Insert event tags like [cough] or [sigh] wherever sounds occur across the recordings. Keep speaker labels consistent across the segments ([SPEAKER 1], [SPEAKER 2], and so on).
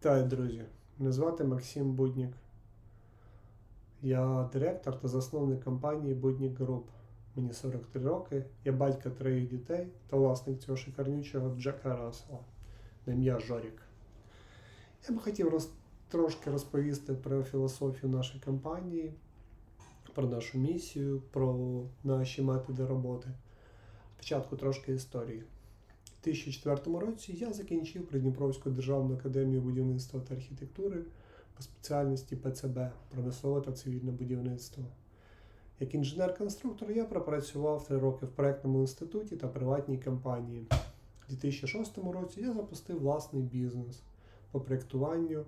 [SPEAKER 1] Вітаю, друзі! Мене звати Максим Буднік. Я директор та засновник компанії Буднік Груп. Мені 43 роки, я батько троїх дітей та власник цього шикарнючого Джека Рассела на ім'я Жорік. Я би хотів роз, трошки розповісти про філософію нашої компанії, про нашу місію, про наші методи роботи. Спочатку трошки історії. У 2004 році я закінчив Придніпровську державну академію будівництва та архітектури по спеціальності ПЦБ промислове та цивільне будівництво. Як інженер-конструктор я пропрацював три роки в проєктному інституті та приватній компанії. У 2006 році я запустив власний бізнес по проєктуванню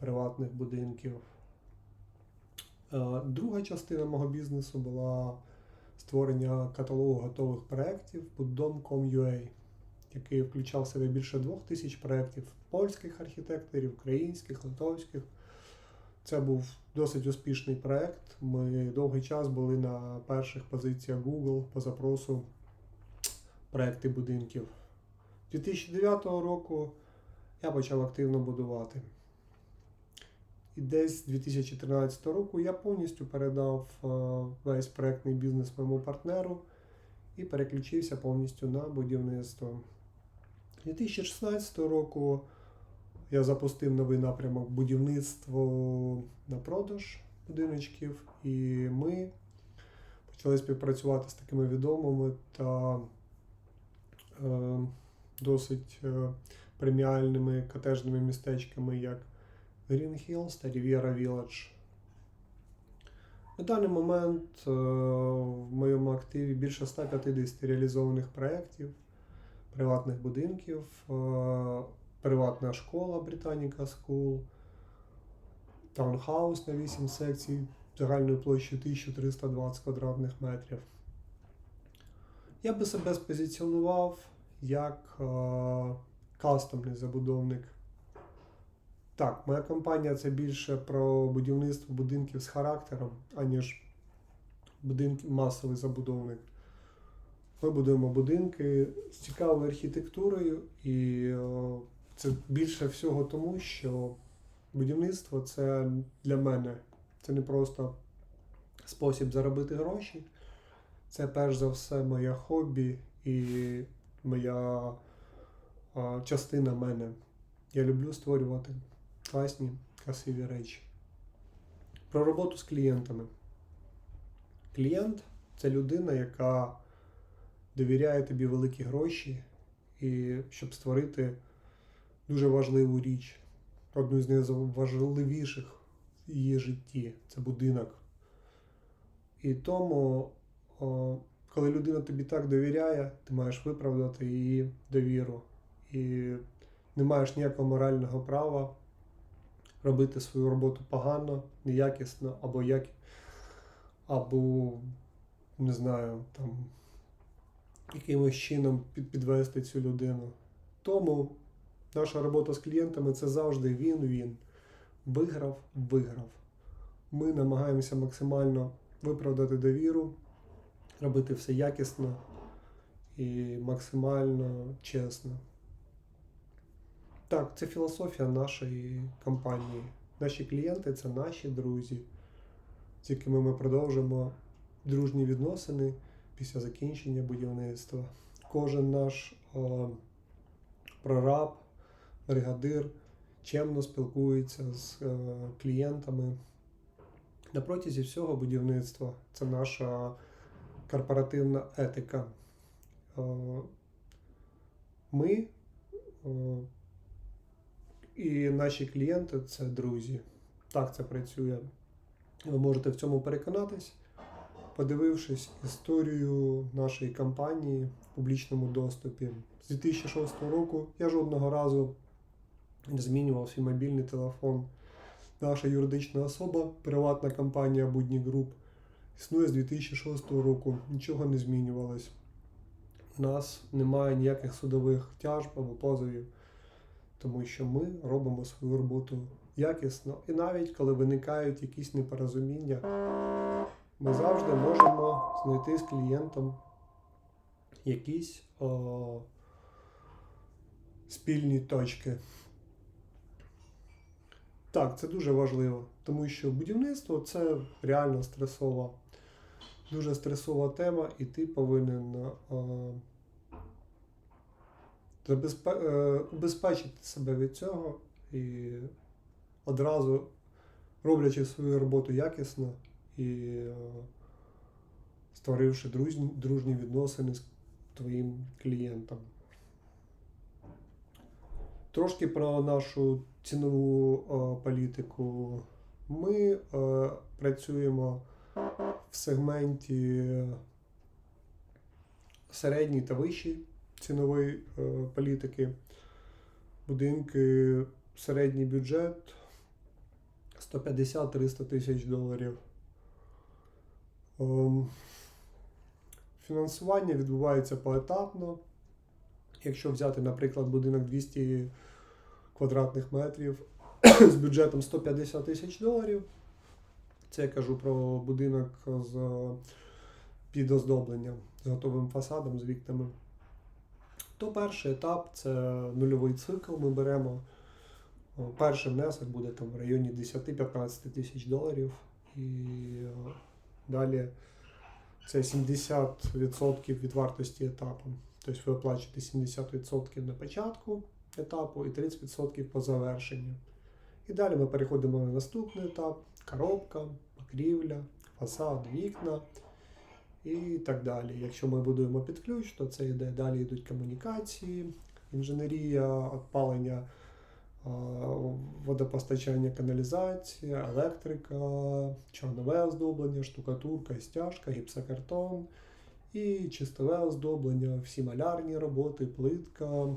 [SPEAKER 1] приватних будинків. Е, Друга частина мого бізнесу була створення каталогу готових проєктів Buddom.com.ua який включав в себе більше двох тисяч проєктів польських архітекторів, українських, литовських. Це був досить успішний проєкт. Ми довгий час були на перших позиціях Google по запросу проєкти будинків. 2009 року я почав активно будувати. І десь з 2013 року я повністю передав е, весь проєктний бізнес моєму партнеру і переключився повністю на будівництво. 2016 року я запустив новий напрямок будівництво на продаж будиночків, і ми почали співпрацювати з такими відомими та е, досить е, преміальними котежними містечками, як Green Hills та Riviera Village. На даний момент е, в моєму активі більше 150 реалізованих проєктів, приватних будинків, е, приватна школа Britannica School, таунхаус на 8 секцій загальною площею 1320 квадратних метрів. Я би себе спозиціонував як е, кастомний забудовник. Так, моя компанія це більше про будівництво будинків з характером, аніж будинки, масовий забудовник. Ми будуємо будинки з цікавою архітектурою, і це більше всього тому, що будівництво це для мене це не просто спосіб заробити гроші, це перш за все моє хобі і моя частина мене. Я люблю створювати класні, красиві речі. Про роботу з клієнтами. Клієнт це людина, яка довіряє тобі великі гроші, і щоб створити дуже важливу річ. Одну з найважливіших в її житті це будинок. І тому, коли людина тобі так довіряє, ти маєш виправдати її довіру. І не маєш ніякого морального права робити свою роботу погано, неякісно, або як, або, не знаю, там якимось чином підвести цю людину. Тому наша робота з клієнтами це завжди він-він. Виграв, виграв. Ми намагаємося максимально виправдати довіру, робити все якісно і максимально чесно. Так, це філософія нашої компанії. Наші клієнти це наші друзі, з якими ми продовжимо дружні відносини після закінчення будівництва. Кожен наш о, прораб, бригадир чемно спілкується з о, клієнтами. На протязі всього будівництва це наша корпоративна етика. О, ми о, і наші клієнти це друзі. Так це працює. Ви можете в цьому переконатись, подивившись історію нашої компанії в публічному доступі. З 2006 року я жодного разу не змінював свій мобільний телефон. Наша юридична особа, приватна компанія Будні Груп, існує з 2006 року. Нічого не змінювалось. У нас немає ніяких судових тяжб або позовів тому що ми робимо свою роботу якісно. І навіть коли виникають якісь непорозуміння, ми завжди можемо знайти з клієнтом якісь о, спільні точки. Так, це дуже важливо, тому що будівництво це реально стресова, дуже стресова тема, і ти повинен забезпе- е, убезпечити себе від цього і одразу роблячи свою роботу якісно і е, створивши дружні, відносини з твоїм клієнтом. Трошки про нашу цінову е, політику. Ми е, працюємо в сегменті середньої та вищої цінової політики. Будинки, середній бюджет 150-300 тисяч доларів. Ем, Фінансування відбувається поетапно. Якщо взяти, наприклад, будинок 200 квадратних метрів [clears throat] з бюджетом 150 тисяч доларів, це я кажу про будинок з під оздобленням, з готовим фасадом, з вікнами, то перший етап це нульовий цикл. Ми беремо. Перший внесок буде там в районі 10-15 тисяч доларів. І далі це 70% від вартості етапу. Тобто ви оплачуєте 70% на початку етапу і 30% по завершенню. І далі ми переходимо на наступний етап: коробка, покрівля, фасад, вікна і так далі. Якщо ми будуємо під ключ, то це йде далі йдуть комунікації, інженерія, опалення, водопостачання, каналізація, електрика, чорнове оздоблення, штукатурка, стяжка, гіпсокартон і чистове оздоблення, всі малярні роботи, плитка,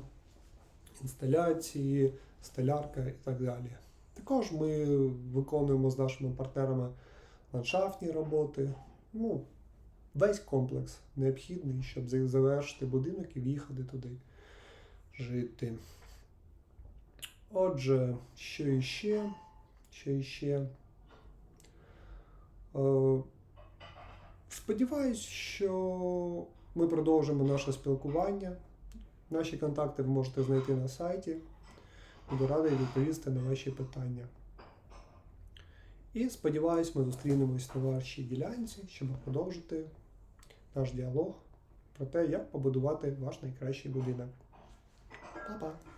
[SPEAKER 1] інсталяції, столярка і так далі. Також ми виконуємо з нашими партнерами ландшафтні роботи. Ну, весь комплекс необхідний, щоб завершити будинок і в'їхати туди жити. Отже, що іще? Що іще? Е, Сподіваюсь, що ми продовжимо наше спілкування. Наші контакти ви можете знайти на сайті. Буду радий відповісти на ваші питання. І сподіваюсь, ми зустрінемось на вашій ділянці, щоб продовжити наш діалог про те, як побудувати ваш найкращий будинок. Па-па!